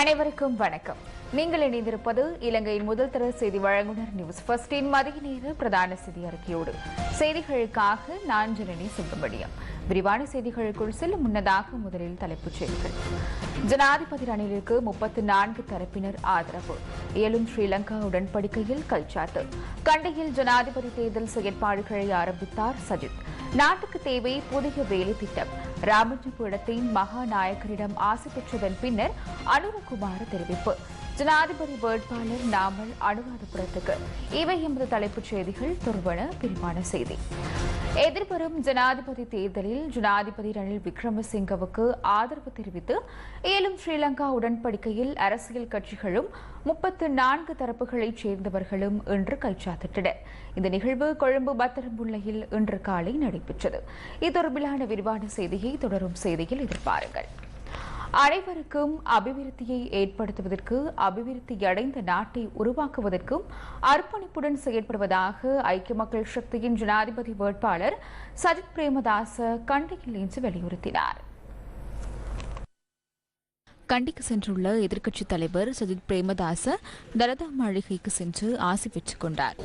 அனைவருக்கும் வணக்கம். நீங்கள் இணைந்திருப்பது இலங்கையின் முதல் தர செய்தி வழங்குனர் நியூஸ் ஃபர்ஸ்டின் மதிய நேர பிரதான செய்தி அறிக்கையோடு. செய்திகளுக்காக நான் ஜனனி சுப்பிரமணியம். விரிவான செய்திகளுக்குள் செல்லும் முன்னதாக முதலில் தலைப்புச் செய்திகள். ஜனாதிபதி ரணிலுக்கு முப்பத்தி நான்கு தரப்பினர் ஆதரவு. இயலும் ஸ்ரீலங்கா உடன்படிக்கையில் கைச்சாத்து கண்டியில் ஜனாதிபதி தேர்தல் செயற்பாடுகளை ஆரம்பித்தார் சஜித். நாட்டுக்கு தேவை புதிய வேலை திட்டம் ராமஞ்சபுரத்தின் மகாநாயகரிடம் ஆசை பெற்றதன் பின்னர் அனுரகுமார் தெரிவிப்பு. ஜனாதிபதி வேட்பாளர் நாமல் அனுராதபுரத்துக்கு. இவை எமது தலைப்புச் செய்திகள். துருவன விரிவான செய்தி. எதிர்வரும் ஜனாதிபதி தேர்தலில் ஜனாதிபதி ரணில் விக்ரமசிங்கவுக்கு ஆதரவு தெரிவித்து ஏலும் ஸ்ரீலங்கா உடன்படிக்கையில் அரசியல் கட்சிகளும் முப்பத்து நான்கு தரப்புகளைச் சேர்ந்தவர்களும் இன்று கைச்சாத்திட்டனர். இந்த நிகழ்வு கொழும்பு பத்திரம்புள்ளையில் இன்று காலை நடைபெற்றது. இது தொடர்பிலான விரிவான செய்தியை தொடரும் செய்தியில் எதிர்பாருங்கள். அனைவருக்கும் அபிவிருத்தியை ஏற்படுத்துவதற்கு அபிவிருத்தி அடைந்த நாட்டை உருவாக்குவதற்கும் அர்ப்பணிப்புடன் செயற்படுவதாக ஐக்கிய மக்கள் சக்தியின் ஜனாதிபதி வேட்பாளர் சஜித் பிரேமதாச கண்டியில் இன்று வலியுறுத்தினார். கண்டிக்கு சென்றுள்ள எதிர்க்கட்சித் தலைவர் சஜித் பிரேமதாச தலதா மாளிகைக்கு சென்று ஆசி பெற்றுக் கொண்டார்.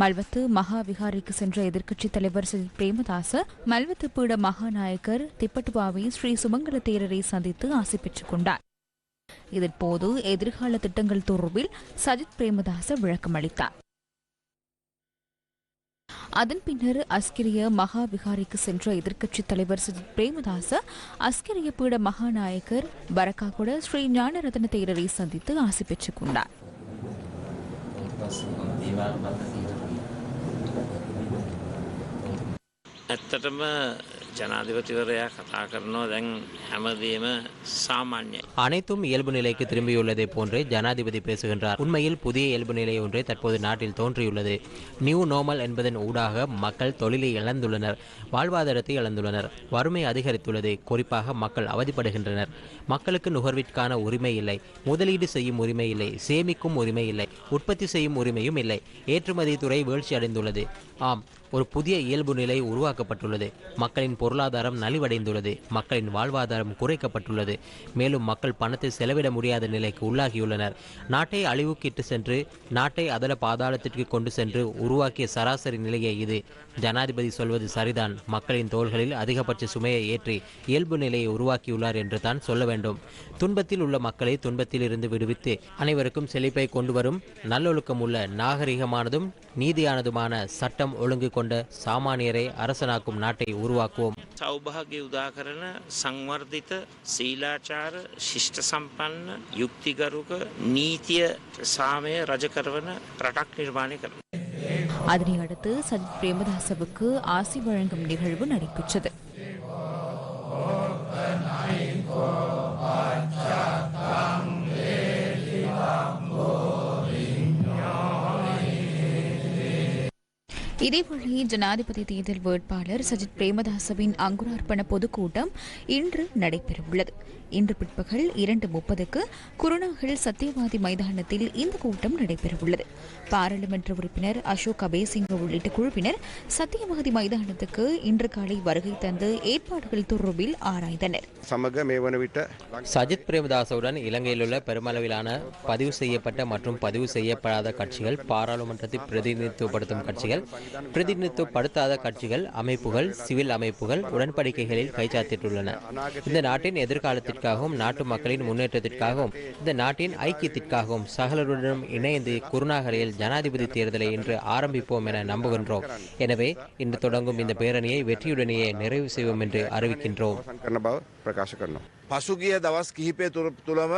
மல்வத்து மகா விகாரிக்கு சென்ற எதிர்க்கட்சித் தலைவர் சஜித் பிரேமதாச மல்வத்து பீட மகாநாயகர் திப்பட்டுபாவை ஸ்ரீ. சுமங்கல தேரரை சந்தித்து ஆசை பெற்றுக் கொண்டார். இதன்போது எதிர்கால திட்டங்கள் தொடர்பில் சஜித் பிரேமதாச விளக்கம் அளித்தார். அதன் பின்னர் அஸ்கிரிய மகா விகாரிக்கு சென்ற எதிர்க்கட்சித் தலைவர் சஜித் பிரேமதாச அஸ்கிரிய பீட மகாநாயகர் பரக்காகுட ஸ்ரீ. ஞானரத்ன தேரரை சந்தித்து ஆசை பெற்றுக் கொண்டார். ඇත්තටම ජනාධිපතිවරයා කතා කරනවා දැන් හැමදේම සාමාන්‍යයි. அனைத்தும் இயல்பு நிலைக்கு திரும்பியுள்ளதை போன்று ஜனாதிபதி பேசுகின்றார் உண்மையில் புதிய இயல்பு நிலை ஒன்றே தற்போது நாட்டில் தோன்றியுள்ளது நியூ நார்மல் என்பதன் ஊடாக மக்கள் தொழிலை இழந்துள்ளனர் வாழ்வாதாரத்தை இழந்துள்ளனர் வறுமை அதிகரித்துள்ளது குறிப்பாக மக்கள் அவதிப்படுகின்றனர் மக்களுக்கு நுகர்விற்கான உரிமை இல்லை முதலீடு செய்யும் உரிமை இல்லை சேமிக்கும் உரிமை இல்லை உற்பத்தி செய்யும் உரிமையும் இல்லை ஏற்றுமதி துறை வீழ்ச்சி அடைந்துள்ளது ஆம் ஒரு புதிய இயல்பு நிலை உருவாக்கப்பட்டுள்ளது. மக்களின் பொருளாதாரம் நலிவடைந்துள்ளது. மக்களின் வாழ்வாதாரம் குறைக்கப்பட்டுள்ளது. மேலும் மக்கள் பணத்தை செலவிட முடியாத நிலைக்கு உள்ளாகியுள்ளனர். நாட்டை அழிவுக்கு இட்டு சென்று நாட்டை அதல பாதாளத்திற்கு கொண்டு சென்று உருவாக்கிய சராசரி நிலையே இது. ஜனாதிபதி சொல்வது சரிதான். மக்களின் தோள்களில் அதிகபட்ச சுமையை ஏற்றி இயல்பு நிலையை உருவாக்கியுள்ளார் என்று தான் சொல்ல வேண்டும். துன்பத்தில் உள்ள மக்களை துன்பத்தில் இருந்து விடுவித்து அனைவருக்கும் செழிப்பை கொண்டு வரும் நல்லொழுக்கம் உள்ள நாகரிகமானதும் நீதியானதுமான சட்டம் ஒழுங்கு கொண்ட சாமானியரை அரசனாக்கும் நாட்டை உருவாக்குவோம் සෞභාග්‍ය උදා කරන සංවර්ධිත සීලාචාර ශිෂ්ට සම්පන්න යුක්තිගරුක නීතිය සාමය රජ කරවන රටක් නිර්මාණය කරන. அதனை அடுத்து சஜித் பிரேமதாசவுக்கு ஆசி வழங்கும் நிகழ்வு நடைபெற்றது இதேவேளை ஜனாதிபதி தேர்தல் வேட்பாளர் சஜித் பிரேமதாசவின் அங்குரார்ப்பண பொதுக்கூட்டம் இன்று நடைபெறவுள்ளது. இன்று பிற்பகல் இரண்டு முப்பதுக்கு குருநாகல் சத்தியவாதி மைதானத்தில் இந்த கூட்டம் நடைபெறவுள்ளது. பாராளுமன்ற உறுப்பினர் அசோக் அபேசிங்க உள்ளிட்ட குழுவினர் சத்தியவாதி மைதானத்துக்கு இன்று காலை வருகை தந்து ஏற்பாடுகள் தொடர்பில் ஆராய்ந்தனர். சஜித் பிரேமதாசவுடன் இலங்கையில் உள்ள பெருமளவிலான பதிவு செய்யப்பட்ட மற்றும் பதிவு செய்யப்படாத கட்சிகள் பாராளுமன்றத்தை பிரதிநிதித்துவப்படுத்தும் கட்சிகள் பிரதிநிதித்துவப்படுத்தாத கட்சிகள் அமைப்புகள் சிவில் அமைப்புகள் உடன்படிக்கைகளில் கைச்சாத்திட்டுள்ளன. இந்த நாட்டின் எதிர்காலத்திற்காகவும் நாட்டு மக்களின் முன்னேற்றத்திற்காகவும் இந்த நாட்டின் ஐக்கியத்திற்காகவும் சகலருடனும் இணைந்து குருநாகரையில் ஜனாதிபதி தேர்தலை இன்று ஆரம்பிப்போம் என நம்புகின்றோம். எனவே இன்று தொடங்கும் இந்த பேரணியை வெற்றியுடனேயே நிறைவு செய்வோம் என்று அறிவிக்கின்றோம். ප්‍රකාශ කරනවා. පසුගිය දවස් කිහිපය තුර- තුළම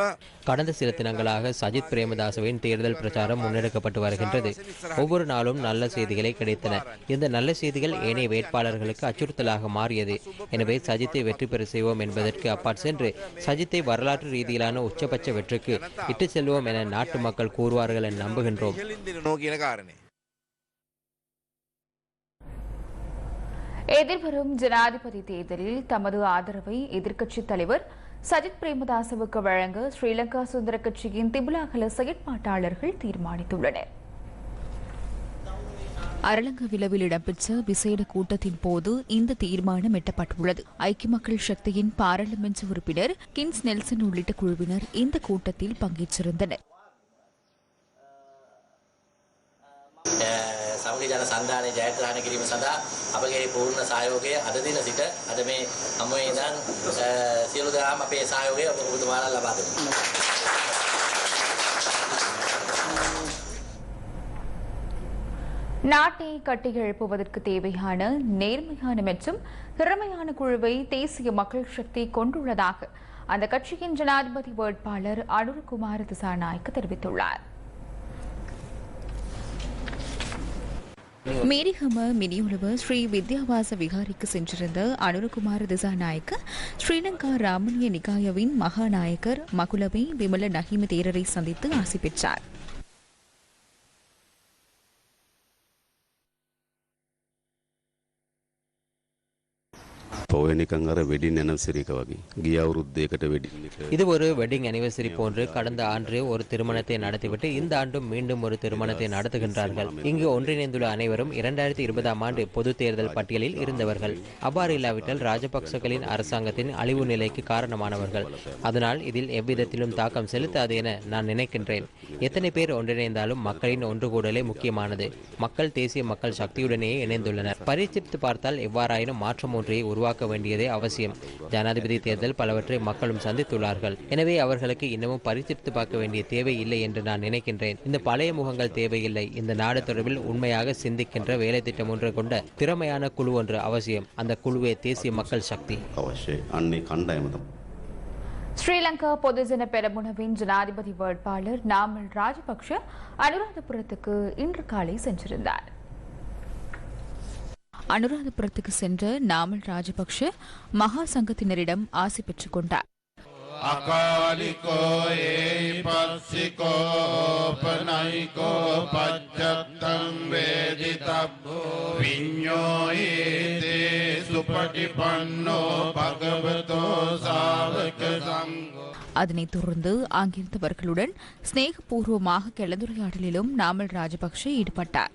கடந்த சில தினங்களாக சஜித் பிரேமதாசவின் தேர்தல் பிரச்சாரம் முன்னெடுக்கப்பட்டு வருகின்றது ஒவ்வொரு நாளும் நல்ல செய்திகளே கிடைத்தன இந்த நல்ல செய்திகள் ஏனைய வேட்பாளர்களுக்கு அச்சுறுத்தலாக மாறியது எனவே சஜித்தை வெற்றி பெற செய்வோம் என்பதற்கு அப்பாற் சென்று சஜித்தை வரலாற்று ரீதியிலான உச்சபட்ச வெற்றிக்கு இட்டு செல்வோம் என நாட்டு மக்கள் கூறுவார்கள் என நம்புகின்றோம் எதிர்வரும் ஜனாதிபதி தேர்தலில் தமது ஆதரவை எதிர்க்கட்சித் தலைவர் சஜித் பிரேமதாசவுக்கு வழங்க ஸ்ரீலங்கா சுதந்திர கட்சியின் திபுலாகல செயற்பாட்டாளர்கள் தீர்மானித்துள்ளனர். அரளங்கவிலவில் இடம்பெற்ற விசேட கூட்டத்தின் போது இந்த தீர்மானம் எட்டப்பட்டுள்ளது. ஐக்கிய மக்கள் சக்தியின் பாராளுமன்ற உறுப்பினர் கின்ஸ் நெல்சன் உள்ளிட்ட குழுவினர் இந்த கூட்டத்தில் பங்கேற்றிருந்தனர். සමග ජන සන්ධානය ජයග්‍රහණ කිරීම සඳහා අපගේ පූර්ණ සහයෝගය අද දින සිට අද මේ හමුවේ ඉඳන් අ, සියලු දෙනාම අපේ සහයෝගය ඔබ ඔබතුමාලා ලබා දෙමු. நாட்டை கட்டியெழுப்புவதற்கு தேவையான நேர்மையான மற்றும் திறமையான குழுவை தேசிய மக்கள் சக்தி கொண்டுள்ளதாக அந்த கட்சியின் ஜனாதிபதி வேட்பாளர் அனுர்குமார் திசாநாயக்க தெரிவித்துள்ளார் மேரிகம மினியுளவு ஸ்ரீ வித்யாவாச விகாரிக்கு சென்றிருந்த அனுரகுமார திசாநாயக்க ஸ்ரீலங்கா ராமணிய நிகாயவின் மகாநாயகர் மகுலவை விமல நஹிம தேரரை சந்தித்து ஆசி பெற்றார். பவனிக்கங்கர வெட்டிங் அனிவர்சரிக்காக கியா உருத்தேகட்ட வெட்டிங் இது ஒரு வெட்டிங் அனிவர்சரி போன்று கடந்த ஆண்டு ஒரு திருமணத்தை நடத்திவிட்டு இந்த ஆண்டும் மீண்டும் ஒரு திருமணத்தை நடத்துகின்றார்கள். இங்கு ஒன்றிணைந்துள்ள அனைவரும் இரண்டாயிரத்தி இருபதாம் ஆண்டு பொது தேர்தல் பட்டியலில் இருந்தவர்கள். அவ்வாறு இல்லாவிட்டால் ராஜபக்சகளின் அரசாங்கத்தின் அழிவு நிலைக்கு காரணமானவர்கள். அதனால் இதில் எவ்விதத்திலும் தாக்கம் செலுத்தாது என நான் நினைக்கின்றேன். எத்தனை பேர் ஒன்றிணைந்தாலும் மக்களின் ஒன்றுகூடலே முக்கியமானது. மக்கள் தேசிய மக்கள் சக்தியுடனேயே இணைந்துள்ளனர். பரீட்சித்து பார்த்தால் எவ்வாறாயினும் மாற்றம் ஒன்றையை உருவாக்க உருவாக்க வேண்டியதே அவசியம். ஜனாதிபதி தேர்தல் பலவற்றை மக்களும் சந்தித்துள்ளார்கள். எனவே அவர்களுக்கு இன்னமும் பரிசித்து பார்க்க வேண்டிய தேவை இல்லை என்று நான் நினைக்கின்றேன். இந்த பழைய முகங்கள் தேவையில்லை. இந்த நாடு தொடர்பில் உண்மையாக சிந்திக்கின்ற வேலை திட்டம் ஒன்று கொண்ட திறமையான குழு ஒன்று அவசியம். அந்த குழுவே தேசிய மக்கள் சக்தி. ஸ்ரீலங்கா பொதுஜன பெரமுனவின் ஜனாதிபதி வேட்பாளர் நாமல் ராஜபக்ஷ அனுராதபுரத்துக்கு இன்று காலை சென்றிருந்தார். அனுராதபுரத்துக்கு சென்ற நாமல் ராஜபக்ஷ மகா சங்கத்தினரிடம் ஆசை பெற்றுக் கொண்டார். அகாலிகோ அதனைத் தொடர்ந்து அங்கிருந்தவர்களுடன் ஸ்நேகபூர்வமாக கலந்துரையாடலிலும் நாமல் ராஜபக்ஷ ஈடுபட்டார்.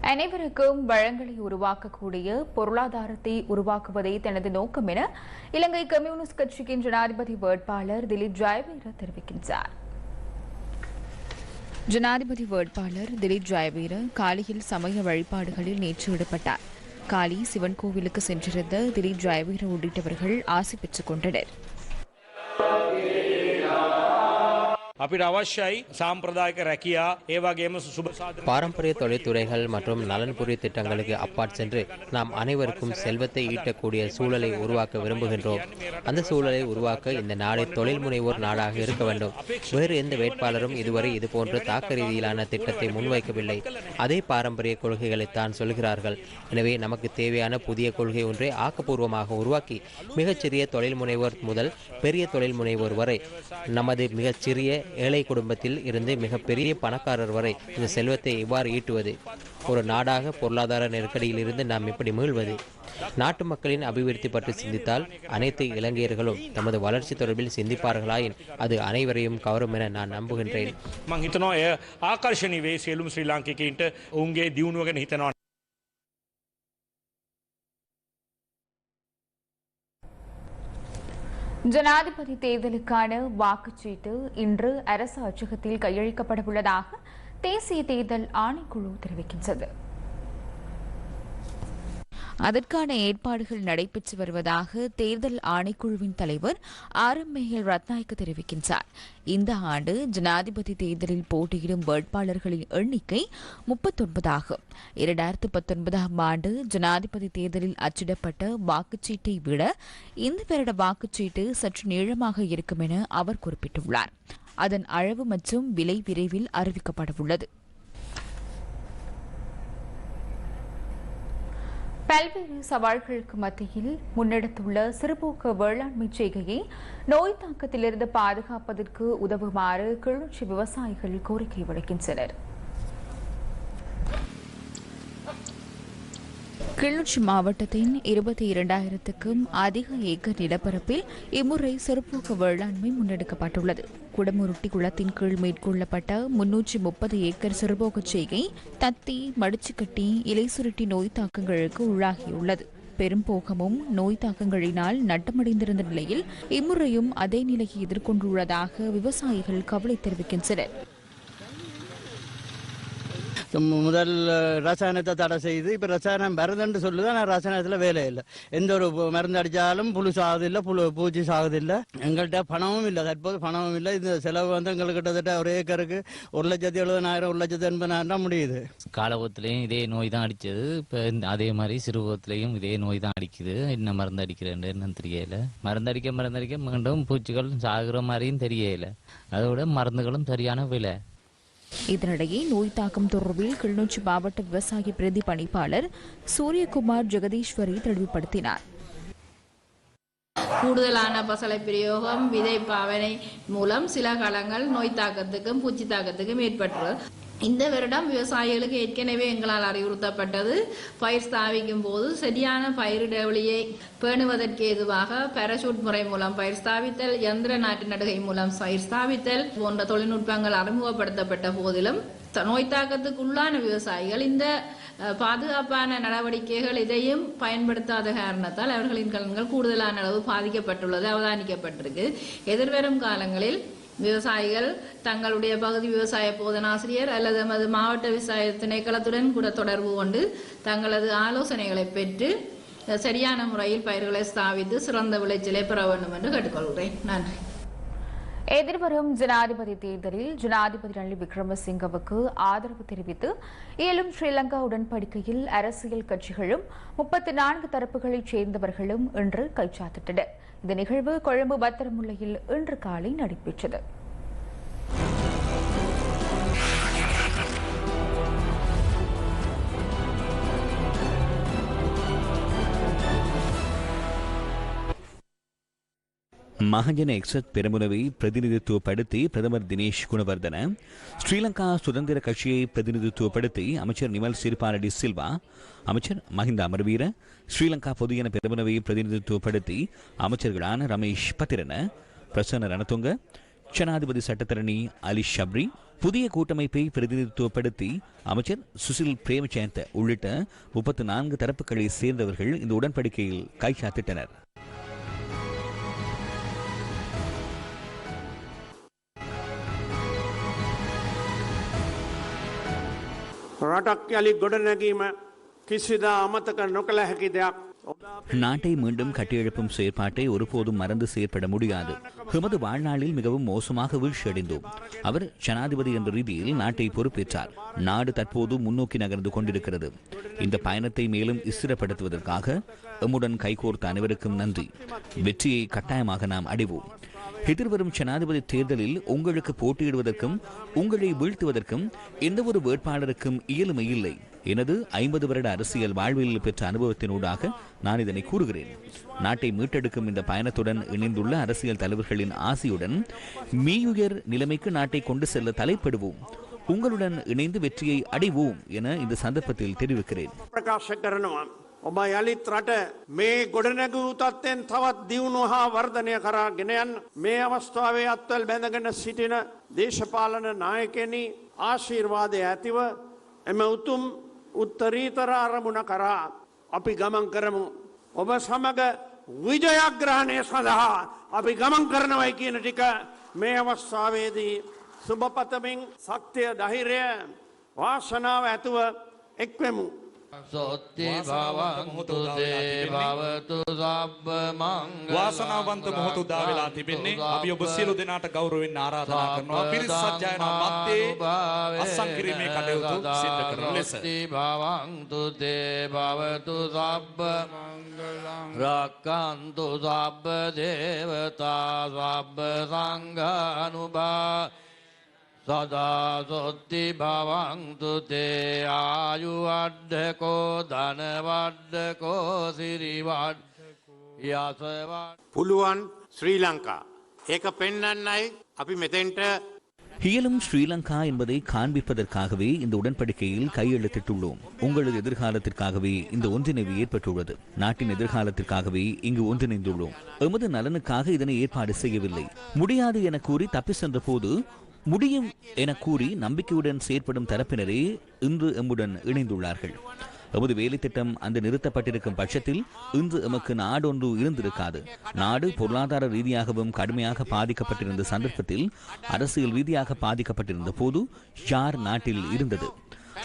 அனைவருக்கும் வளங்களை உருவாக்கக்கூடிய பொருளாதாரத்தை உருவாக்குவதே தனது நோக்கம் என இலங்கை கம்யூனிஸ்ட் கட்சியின் ஜனாதிபதி வேட்பாளர் திலீப் ஜெயவீர தெரிவிக்கின்றார். ஜனாதிபதி வேட்பாளர் திலீப் ஜெயவீர காலையில் சமய வழிபாடுகளில் நேற்று ஈடுபட்டார். காலி சிவன் கோவிலுக்கு சென்றிருந்த திலீப் ஜெயவீர உள்ளிட்டவர்கள் ஆசி பெற்றுக் கொண்டனர். අපිට අවශ්‍යයි සාම්ප්‍රදායක රැකියා ඒ වගේම සුබ සාධන பாரம்பரிய தொழில்துறைகள் மற்றும் நலன்புரி திட்டங்களுக்கு அப்பாற் சென்று நாம் அனைவருக்கும் செல்வத்தை ஈட்டக்கூடிய சூழலை உருவாக்க விரும்புகின்றோம் அந்த சூழலை உருவாக்க இந்த நாடு தொழில் முனைவோர் நாடாக இருக்க வேண்டும் வேறு எந்த வேட்பாளரும் இதுவரை இதுபோன்ற தாக்க ரீதியிலான திட்டத்தை முன்வைக்கவில்லை அதே பாரம்பரிய கொள்கைகளை தான் சொல்கிறார்கள் எனவே நமக்கு தேவையான புதிய கொள்கை ஒன்றை ஆக்கப்பூர்வமாக உருவாக்கி மிகச்சிறிய தொழில் முனைவோர் முதல் பெரிய தொழில் முனைவோர் வரை நமது மிகச்சிறிய ஏழை குடும்பத்தில் இருந்து மிகப்பெரிய பணக்காரர் வரை இந்த செல்வத்தை இவ்வாறு ஈட்டுவது. ஒரு நாடாக பொருளாதார நெருக்கடியில் இருந்து நாம் எப்படி மீள்வது. நாட்டு மக்களின் அபிவிருத்தி பற்றி சிந்தித்தால் அனைத்து இலங்கையர்களும் தமது வளர்ச்சி தொடர்பில் சிந்திப்பார்களாயின் அது அனைவரையும் கவரும் என நான் நம்புகின்றேன். ஆகர்ஷணி வே சேலும் ஸ்ரீலாங்கிட்டு உங்கே தியூனுவகன் ஜனாதிபதி தேர்தலுக்கான வாக்குச்சீட்டு இன்று அரசு அச்சகத்தில் கையளிக்கப்பட உள்ளதாக தேசிய தேர்தல் ஆணைக்குழு தெரிவிக்கின்றது. அதற்கான ஏற்பாடுகள் நடைபெற்று வருவதாக தேர்தல் ஆணைக்குழுவின் தலைவர் ஆர் எம் மேகல் ரத்நாயக்க தெரிவிக்கின்றார். இந்த ஆண்டு ஜனாதிபதி தேர்தலில் போட்டியிடும் வேட்பாளர்களின் எண்ணிக்கை முப்பத்தொன்பதாகும். இரண்டாயிரத்து பத்தொன்பதாம் ஆண்டு ஜனாதிபதி தேர்தலில் அச்சிடப்பட்ட வாக்குச்சீட்டை விட இந்த வருட வாக்குச்சீட்டு சற்று நீளமாக இருக்கும் என அவர் குறிப்பிட்டுள்ளார். அதன் அளவு மற்றும் விலை விரைவில் அறிவிக்கப்படவுள்ளது. பல்வேறு சவால்களுக்கு மத்தியில் முன்னெடுத்துள்ள சிறுபோக்கு வேளாண்மை செய்கையை நோய் தாக்கத்திலிருந்து பாதுகாப்பதற்கு உதவுமாறு கிளர்ச்சி விவசாயிகள் கோரிக்கை விடுக்கின்றனர். கிளிநொச்சி மாவட்டத்தின் இருபத்தி இரண்டாயிரத்துக்கும் அதிக ஏக்கர் நிலப்பரப்பில் இம்முறை சிறப்புக்க வேளாண்மை முன்னெடுக்கப்பட்டுள்ளது. குடமுருட்டி குளத்தின் கீழ் மேற்கொள்ளப்பட்ட முன்னூற்றி முப்பது ஏக்கர் சிறுபோகச் செய்கை தத்தி மடிச்சுக்கட்டி இலை சுருட்டி நோய் தாக்கங்களுக்கு உள்ளாகியுள்ளது. பெரும்போகமும் நோய் தாக்கங்களினால் நட்டமடைந்திருந்த நிலையில் இம்முறையும் அதே நிலையை எதிர்கொண்டுள்ளதாக விவசாயிகள் கவலை தெரிவிக்கின்றனர். முதல் ரசாயனத்தை தடை செய்து இப்போ ரசாயனம் மருந்துன்னு சொல்லுது ஆனால் ரசாயனத்தில் வேலை இல்லை. எந்த ஒரு மருந்து அடித்தாலும் புழு சாகுதில்லை புழு பூச்சி சாகுதில்லை. எங்கள்கிட்ட பணமும் இல்லை தற்போது பணமும் இல்லை. இந்த செலவு வந்து எங்களுக்கு கிட்டத்தட்ட ஒரு ஏக்கருக்கு ஒரு லட்சத்தி எழுபதாயிரம் ஒரு லட்சத்தி எண்பதாயிரம் தான் முடியுது. காலபுரத்துலேயும் இதே நோய் தான் அடித்தது இப்போ அதே மாதிரி சிறுபுரத்துலேயும் இதே நோய் தான் அடிக்குது. என்ன மருந்து அடிக்கிறேன்னு என்னன்னு தெரியல. மருந்து அடிக்க மருந்து அடிக்க மீண்டும் பூச்சிகள் சாகுற மாதிரியும் தெரியல. அதோட மருந்துகளும் சரியான விலை. இதனிடையே நோய் தாக்கம் தொடர்பில் கிளிநொச்சி மாவட்ட விவசாய பிரதி பணிப்பாளர் சூரியகுமார் ஜெகதீஸ்வரி தெளிவுபடுத்தினார். கூடுதலான பசலை பிரயோகம் விதை பாவனை மூலம் சில காலங்கள் நோய் தாக்கத்துக்கும் பூச்சி தாக்கத்துக்கும் ஏற்பட்டுள்ளது. இந்த வருடம் விவசாயிகளுக்கு ஏற்கனவே எங்களால் அறிவுறுத்தப்பட்டது. பயிர் ஸ்தாபிக்கும் போது சரியான பயிரிடவெளியை பேணுவதற்கு ஏதுவாக பாராசூட் முறை மூலம் பயிர் ஸ்தாபித்தல் எந்திர நாட்டு நடுகை மூலம் பயிர் ஸ்தாபித்தல் போன்ற தொழில்நுட்பங்கள் அறிமுகப்படுத்தப்பட்ட போதிலும் த- நோய் தாக்கத்துக்குள்ளான விவசாயிகள் இந்த பாதுகாப்பான நடவடிக்கைகள் இதையும் பயன்படுத்தாத காரணத்தால் அவர்களின் கலன்கள் கூடுதலான அளவு பாதிக்கப்பட்டுள்ளது அவதானிக்கப்பட்டிருக்கு. எதிர்வரும் காலங்களில் விவசாயிகள் தங்களுடைய பகுதி விவசாய போதனாசிரியர் அல்லது நமது மாவட்ட விவசாய திணைக்களத்துடன் கூட தொடர்பு கொண்டு தங்களது ஆலோசனைகளை பெற்று சரியான முறையில் பயிர்களை ஸ்தாபித்து சிறந்த விளைச்சலை பெற வேண்டும் என்று கேட்டுக்கொள்கிறேன். நன்றி. எதிர்வரும் ஜனாதிபதி தேர்தலில் ஜனாதிபதி ரணில் விக்ரமசிங்கவுக்கு ஆதரவு தெரிவித்து இயலும் ஸ்ரீலங்கா உடன்படிக்கையில் அரசியல் கட்சிகளும் முப்பத்தி நான்கு தரப்புகளைச் சேர்ந்தவர்களும் இன்று கைச்சாத்திட்டனர். இந்த நிகழ்வு கொழும்பு பத்திரமுல்லையில் இன்று காலை நடைபெற்றது. மகஜன எக்ஸத் பெருமுனவை பிரதிநிதித்துவப்படுத்தி பிரதமர் தினேஷ் குணவர்தன ஸ்ரீலங்கா சுதந்திர கட்சியை பிரதிநிதித்துவப்படுத்தி அமைச்சர் நிமல் சிறுபாரடி சில்வா அமைச்சர் மஹிந்த அமர்வீர ஸ்ரீலங்கா பொதுஜன பெருமுனவை பிரதிநிதித்துவப்படுத்தி அமைச்சர்களான ரமேஷ் பத்திரன பிரசன்ன ரணதுங்க ஜனாதிபதி சட்டத்தரணி அலி ஷப்ரி புதிய கூட்டமைப்பை பிரதிநிதித்துவப்படுத்தி அமைச்சர் சுசில் பிரேமஜயந்த உள்ளிட்ட முப்பத்து நான்கு தரப்புகளை சேர்ந்தவர்கள் இந்த உடன்படிக்கையில் கைச்சாத்திட்டனர். රටක් යළි ගොඩනැගීම කිසිදා අමතක නොකළ හැකි දෙයක්. நாட்டை மீண்டும் கட்டியெழுப்பும் செயற்பாட்டை ஒருபோதும் மறந்து செயற்பட முடியாது எமது வாழ்நாளில் மிகவும் மோசமாக வீழ்ச்சியடைந்தோம் அவர் ஜனாதிபதி என்ற ரீதியில் நாட்டை பொறுப்பேற்றார் நாடு தற்போது முன்னோக்கி நகர்ந்து கொண்டிருக்கிறது இந்த பயணத்தை மேலும் ஸ்திரப்படுத்துவதற்காக எம்முடன் கைகோர்த்த அனைவருக்கும் நன்றி வெற்றியை கட்டாயமாக நாம் அடைவோம் எதிர்வரும் ஜனாதிபதி தேர்தலில் உங்களுக்கு போட்டியிடுவதற்கும் உங்களை வீழ்த்துவதற்கும் எந்த ஒரு வேட்பாளருக்கும் இயலுமை இல்லை. எனது ஐம்பது வருட அரசியல் வாழ்வில் பெற்ற அனுபவத்தினூடாக நான் இதனை கூறுகிறேன். நாட்டை மீட்டெடுக்கும் இந்த பயணத்துடன் இணைந்துள்ள அரசியல் தலைவர்களின் ஆசையுடன் மீயுயர் நிலைமைக்கு நாட்டை கொண்டு செல்ல தலைப்படுவோம். உங்களுடன் இணைந்து வெற்றியை அடைவோம் என இந்த சந்தர்ப்பத்தில் தெரிவிக்கிறேன். ඔබ යළිත් රට මේ ගොඩනැගූ තත්ත්වෙන් තවත් දියුණු හා වර්ධනය කරා ගෙනයන් මේ අවස්ථාවේ අත්වල් බැඳගෙන සිටින දේශපාලන නායකෙනී ආශීර්වාදය ඇතිව එම උතුම් උත්තරීතර අරමුණ කරා අපි ගමන් කරමු. ඔබ සමග විජයග්‍රහණය සඳහා අපි ගමන් කරනවයි කියන ටික මේ අවස්ථාවේදී සුභපතමින් සක්තිය දහිරය වාසනාව ඇතුව එක්වෙමු. සොත්ති භවන්තු දේ භවතු සබ්බ මංගලං වාසනාවන්ත මොහොත උදා වෙලා තිබෙන්නේ. අපි ඔබ සියලු දෙනාට ගෞරවයෙන් ආරාධනා කරනවා. පිරිස් සජ්ජායනා මැත්තේ අත්සන් කිරීමේ කටයුතු සිදු කරන ලෙස. සොත්ති භවන්තු දේ භවතු සබ්බ රක්කන්තු සබ්බ දේවතා සබ්බ සංඝානුභා සදා සොත්ති භවන්තු තේ ආයුවඩ්ඩකෝ ධනවඩ්ඩකෝ සිරිවඩ් යසවඩ් පුළුවන් ශ්‍රී ලංකා. ඒක පෙන්නන්නයි අපි මෙතෙන්ට இயலும் ஸ்ரீலங்கா என்பதை காண்பிப்பதற்காகவே இந்த உடன்படிக்கையில் கையெழுத்திட்டுள்ளோம் உங்களது எதிர்காலத்திற்காகவே இந்த ஒன்றிணைவு ஏற்பட்டுள்ளது நாட்டின் எதிர்காலத்திற்காகவே இங்கு ஒன்றிணைந்துள்ளோம் எமது நலனுக்காக இதனை ஏற்பாடு செய்யவில்லை முடியாது என கூறி தப்பி சென்ற போது முடியும் என கூறி நம்பிக்கையுடன் செயற்படும் தரப்பினரே இன்று எம்முடன் இணைந்துள்ளார்கள். எமது வேலை திட்டம் அந்த நிறுத்தப்பட்டிருக்கும் பட்சத்தில் இன்று எமக்கு நாடொன்று இருந்திருக்காது. நாடு பொருளாதார ரீதியாகவும் கடுமையாக பாதிக்கப்பட்டிருந்த சந்தர்ப்பத்தில் அரசியல் ரீதியாக பாதிக்கப்பட்டிருந்த போது யார் நாட்டில் இருந்தது.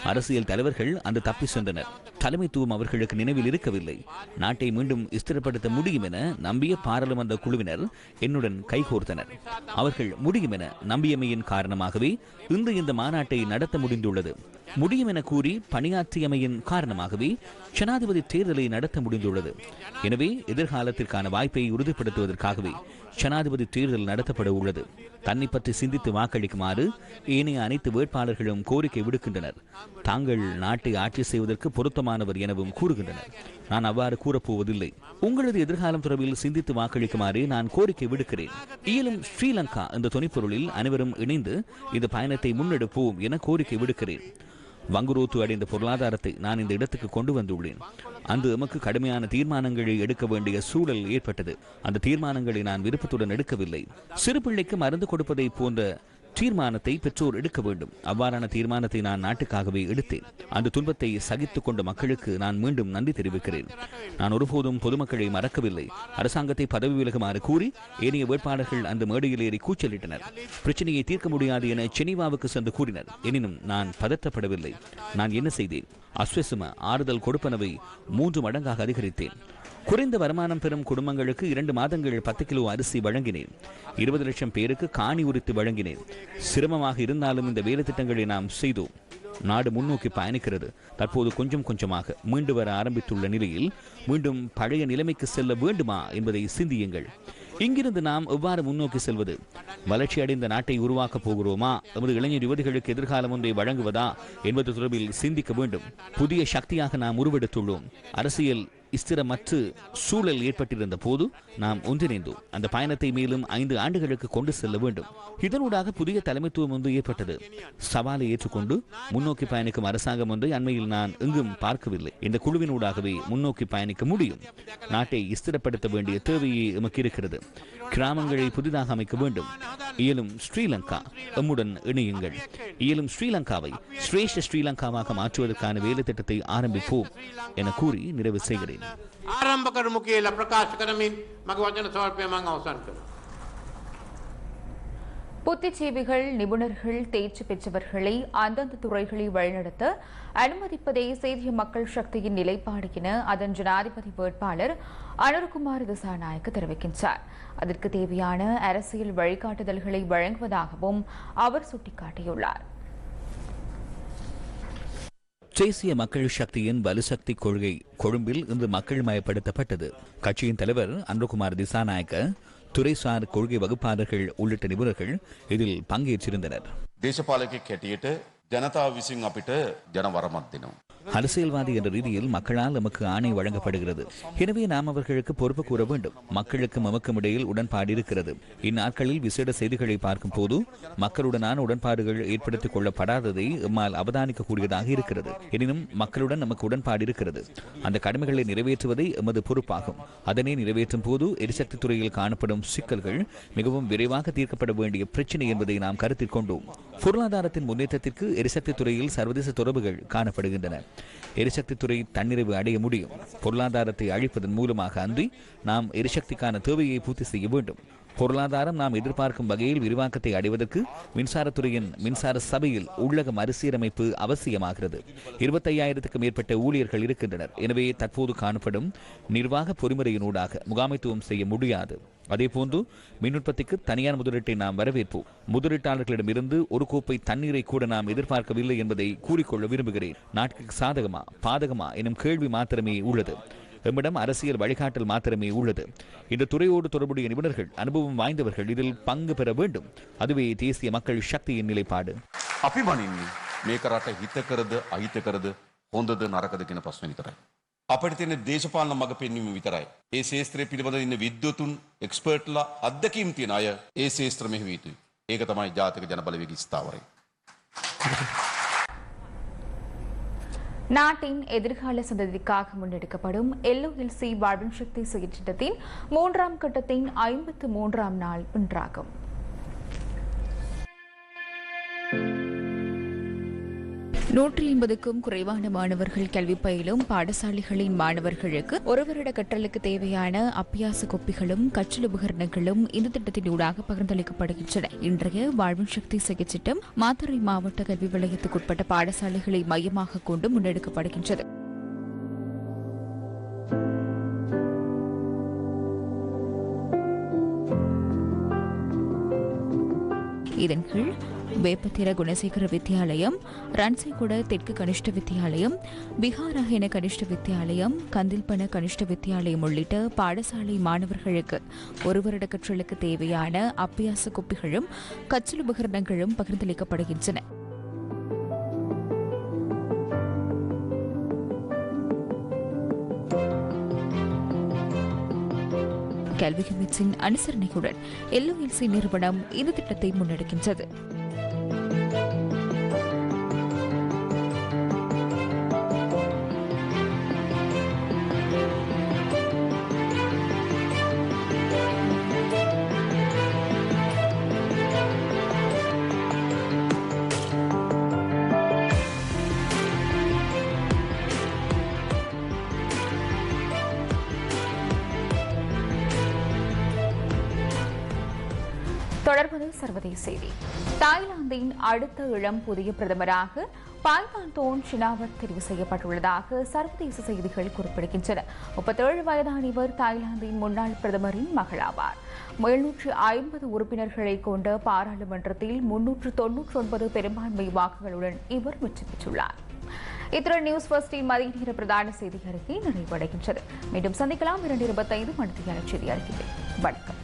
அரசியல் தலைவர்கள் அந்த தப்பி சென்றனர். தலைமைத்துவம் அவர்களுக்கு நினைவில் இருக்கவில்லை. நாட்டை மீண்டும் ஸ்திரப்படுத்த முடியும் என நம்பிய பாராளுமன்ற குழுவினர் என்னுடன் கைகோர்த்தனர். அவர்கள் முடியும் என நம்பியமையின் காரணமாகவே இன்று இந்த மாநாட்டை நடத்த முடிந்துள்ளது. முடியும் என கூறி பணியாற்றியமையின் காரணமாகவே ஜனாதிபதி தேர்தலை நடத்த முடிந்துள்ளது. எனவே எதிர்காலத்திற்கான வாய்ப்பை உறுதிப்படுத்துவதற்காகவே ஜனாதிபதி தேர்தல் நடத்தப்பட உள்ளது. தன்னை பற்றி சிந்தித்து வாக்களிக்குமாறு ஏனைய அனைத்து வேட்பாளர்களும் கோரிக்கை விடுக்கின்றனர். தாங்கள் நாட்டை ஆட்சி செய்வதற்கு பொருத்தமானவர் எனவும் கூறுகின்றனர். நான் அவ்வாறு கூறப்போவதில்லை. உங்களது எதிர்காலம் தொடர்பில் சிந்தித்து வாக்களிக்குமாறு நான் கோரிக்கை விடுக்கிறேன். இயலும் ஸ்ரீலங்கா என்ற துணைப்பொருளில் அனைவரும் இணைந்து இந்த பயணத்தை முன்னெடுப்போம் என கோரிக்கை விடுக்கிறேன். வங்குரோத்து அடைந்த பொருளாதாரத்தை நான் இந்த இடத்துக்கு கொண்டு வந்துள்ளேன். அந்த எமக்கு கடுமையான தீர்மானங்களை எடுக்க வேண்டிய சூழல் ஏற்பட்டது. அந்த தீர்மானங்களை நான் விருப்பத்துடன் எடுக்கவில்லை. சிறு பிள்ளைக்கு மருந்து கொடுப்பதை போன்ற தீர்மானத்தை பெற்றோர் எடுக்க வேண்டும். அவ்வாறான தீர்மானத்தை நான் நாட்டுக்காகவே எடுத்தேன். அந்த துன்பத்தை சகித்துக் கொண்ட மக்களுக்கு நான் மீண்டும் நன்றி தெரிவிக்கிறேன். நான் ஒருபோதும் பொதுமக்களை மறக்கவில்லை. அரசாங்கத்தை பதவி விலகுமாறு கூறி ஏனைய வேட்பாளர்கள் அந்த மேடையில் ஏறி கூச்சலிட்டனர். பிரச்சனையை தீர்க்க முடியாது என செனிவாவுக்கு சென்று கூறினர். எனினும் நான் பதற்றப்படவில்லை. நான் என்ன செய்தேன்? அஸ்வசும ஆறுதல் கொடுப்பனவை மூன்று மடங்காக அதிகரித்தேன். குறைந்த வருமானம் பெறும் குடும்பங்களுக்கு இரண்டு மாதங்கள் பத்து கிலோ அரிசி வழங்கினேன். இருபது லட்சம் பேருக்கு காணி உரித்து வழங்கினேன். சிரமமாக இருந்தாலும் இந்த வேலை திட்டங்களை நாம் செய்தோம். நாடு முன்னோக்கி பயணிக்கிறது. தற்போது கொஞ்சம் கொஞ்சமாக மீண்டு வர ஆரம்பித்துள்ள நிலையில் மீண்டும் பழைய நிலைமைக்கு செல்ல வேண்டுமா என்பதை சிந்தியுங்கள். இங்கிருந்து நாம் எவ்வாறு முன்னோக்கி செல்வது? வளர்ச்சி அடைந்த நாட்டை உருவாக்கப் போகிறோமா? நமது இளைஞர் யுவதிகளுக்கு எதிர்காலம் ஒன்றை வழங்குவதா என்பது தொடர்பில் சிந்திக்க வேண்டும். புதிய சக்தியாக நாம் உருவெடுத்துள்ளோம். அரசியல் ஸ்திரமற்று சூழல் ஏற்பட்டிருந்த போது நாம் ஒன்றிணைந்தோம் அந்த பயணத்தை மேலும் ஐந்து ஆண்டுகளுக்கு கொண்டு செல்ல வேண்டும். இதனூடாக புதிய தலைமைத்துவம் ஒன்று ஏற்பட்டது. சவாலை ஏற்றுக்கொண்டு முன்னோக்கி பயணிக்கும் அரசாங்கம் ஒன்றை அண்மையில் நான் எங்கும் பார்க்கவில்லை. இந்த குழுவினூடாகவே முன்னோக்கி பயணிக்க முடியும். நாட்டை ஸ்திரப்படுத்த வேண்டிய தேவையே எமக்கு இருக்கிறது. கிராமங்களை புதிதாக அமைக்க வேண்டும். இயலும் ஸ்ரீலங்கா எம்முடன் இணையுங்கள். இயலும் ஸ்ரீலங்காவை சிரேஷ்ட ஸ்ரீலங்காவாக மாற்றுவதற்கான வேலை திட்டத்தை ஆரம்பிப்போம். என கூறி நிறைவு செய்கிறேன். ආරම්භ කරමු කියලා ප්‍රකාශ කරමින් මගේ වචන ස්වල්පය මං අවසන් කරනවා. புத்திஜீவிகள் நிபுணர்கள் தேர்ச்சி பெற்றவர்களை அந்தந்த துறைகளை வழிநடத்த அனுமதிப்பதே செய்திய மக்கள் சக்தியின் நிலைப்பாடு என அதன் ஜனாதிபதி வேட்பாளர் அனுர்குமார் திசாநாயக்க தெரிவிக்கின்றார் அதற்கு தேவையான அரசியல் வழிகாட்டுதல்களை வழங்குவதாகவும் அவர் சுட்டிக்காட்டியுள்ளார் தேசிய மக்கள் சக்தியின் வலுசக்தி கொள்கை கொழும்பில் இன்று மக்கள் மயப்படுத்தப்பட்டது கட்சியின் தலைவர் அன்புகுமார் திசாநாயக்க துறைசார் கொள்கை வகுப்பாளர்கள் உள்ளிட்ட நிபுணர்கள் இதில் பங்கேற்றிருந்தனர் දේශපාලකෙක් හැටියට ජනතාව විසින් අපිට ජනවරමත් දෙනවා. அரசியல்வாதி என்ற ரீதியில் மக்களால் நமக்கு ஆணை வழங்கப்படுகிறது. எனவே நாம் அவர்களுக்கு பொறுப்பு கூற வேண்டும். மக்களுக்கும் எமக்கும் இடையில் உடன்பாடு இருக்கிறது. இந்நாட்களில் விசேட செய்திகளை பார்க்கும் போது மக்களுடனான உடன்பாடுகள் ஏற்படுத்திக் கொள்ளப்படாததை எம்மால் அவதானிக்கக்கூடியதாக இருக்கிறது. எனினும் மக்களுடன் நமக்கு உடன்பாடு இருக்கிறது. அந்த கடமைகளை நிறைவேற்றுவதை எமது பொறுப்பாகும். அதனை நிறைவேற்றும் போது எரிசக்தி துறையில் காணப்படும் சிக்கல்கள் மிகவும் விரைவாக தீர்க்கப்பட வேண்டிய பிரச்சினை என்பதை நாம் கருத்தில் கொண்டோம். பொருளாதாரத்தின் முன்னேற்றத்திற்கு எரிசக்தி துறையில் சர்வதேச தொடர்புகள் காணப்படுகின்றன. எரிசக்தி துறை தன்னிறைவு அடைய முடியும். பொருளாதாரத்தை அழிப்பதன் மூலமாக அன்றி நாம் எரிசக்திக்கான தேவையை பூர்த்தி செய்ய வேண்டும். பொருளாதாரம் நாம் எதிர்பார்க்கும் வகையில் விரிவாக்கத்தை அடைவதற்கு மின்சாரத்துறையின் மின்சார சபையில் உள்ளக மறுசீரமைப்பு அவசியமாகிறது. இருபத்தையாயிரத்துக்கு மேற்பட்ட ஊழியர்கள் இருக்கின்றனர். எனவே தற்போது காணப்படும் நிர்வாக பொறிமுறையினூடாக முகாமைத்துவம் செய்ய முடியாது. அதேபோன்று மின் உற்பத்திக்கு தனியார் முதலீட்டை நாம் வரவேற்போம். முதலீட்டாளர்களிடமிருந்து ஒரு கோப்பை தண்ணீரை கூட நாம் எதிர்பார்க்கவில்லை என்பதை கூறிக்கொள்ள விரும்புகிறேன். நாட்டுக்கு சாதகமா பாதகமா எனும் கேள்வி மாத்திரமே உள்ளது. எம்மிடம் அரசியல் வழிகாட்டல் மாத்திரமே உள்ளது இந்த துறையோடு தொடர்புடைய நிபுணர்கள் அனுபவம் வாய்ந்தவர்கள் இதில் பங்கு பெற வேண்டும் அதுவே தேசிய மக்கள் சக்தியின் நிலைப்பாடு අපි බනින්නේ මේක රට හිතකරද අහිතකරද හොඳද නරකද කියන ප්‍රශ්න විතරයි. අපිට තියෙන දේශපාලන මඟ පෙන්වීම විතරයි. ඒ ශේත්‍රයේ පිළිබඳ ඉන්න විද්වතුන් එක්ස්පර්ට්ලා අත්දැකීම් තියෙන අය ඒ ශේත්‍ර මෙහෙවිය යුතුයි. ඒක තමයි ජාතික ජනබලවේග ස්ථාවරය. நாட்டின் எதிர்கால சந்ததிக்காக முன்னெடுக்கப்படும் எல்ஓஎல்சி வாழ்வின் சக்தி செயற்றிட்டத்தின் மூன்றாம் கட்டத்தின் ஐம்பத்து மூன்றாம் நாள் இன்றாகும். நூற்றி ஐம்பதுக்கும் குறைவான மாணவர்கள் கல்வி பயிலும் பாடசாலைகளின் மாணவர்களுக்கு ஒரு வருட கற்றலுக்கு தேவையான அப்பியாச கொப்பிகளும் கற்றல் உபகரணங்களும் இந்த திட்டத்தின் ஊடாக பகிர்ந்தளிக்கப்படுகின்றன. இன்றைய வாழ்வின் சக்தி செயற்திட்டம் மாத்தறை மாவட்ட கல்வி வலயத்துக்குட்பட்ட பாடசாலைகளை மையமாக கொண்டு முன்னெடுக்கப்படுகின்றது. இதன் கீழ் வேப்பத்திர குணசேகர வித்தியாலயம் ரன்சைகுட தெற்கு கனிஷ்ட வித்தியாலயம் பிகாரஹென கனிஷ்ட வித்தியாலயம் கந்தில்பன கனிஷ்ட வித்தியாலயம் உள்ளிட்ட பாடசாலை மாணவர்களுக்கு ஒரு வருட கற்றலுக்கு தேவையான அப்பியாச குப்பிகளும் கச்சல் உபகரணங்களும் பகிர்ந்தளிக்கப்படுகின்றன. கல்வி அமைச்சின் அனுசரணையுடன் எல்ஓஎல்சி நிறுவனம் இந்த திட்டத்தை முன்னெடுக்கின்றது. தொடர்பது சர்வதேச செய்தி. தாய்லாந்தின் அடுத்த இளம் புதிய பிரதமராக பாய்தாந்தோன் ஷினாவத் தெரிவு செய்யப்பட்டுள்ளதாக சர்வதேச செய்திகள் குறிப்பிடுகின்றன. முப்பத்தேழு வயதான இவர் தாய்லாந்தின் முன்னாள் பிரதமரின் மகளாவார். எழுநூற்று ஐம்பது உறுப்பினர்களை கொண்ட பாராளுமன்றத்தில் முன்னூற்று தொன்னூற்றி ஒன்பது பெரும்பான்மை வாக்குகளுடன் இவர் வெற்றி பெற்றுள்ளார். இத்துடன் நியூஸ் ஃபர்ஸ்டின் மதிய நேர பிரதான செய்தி அறிக்கை நிறைவடைகின்றது. மீண்டும் சந்திக்கலாம் இரண்டு இருபத்தைந்து மணித்தியான செய்தி அறிக்கை வணக்கம்.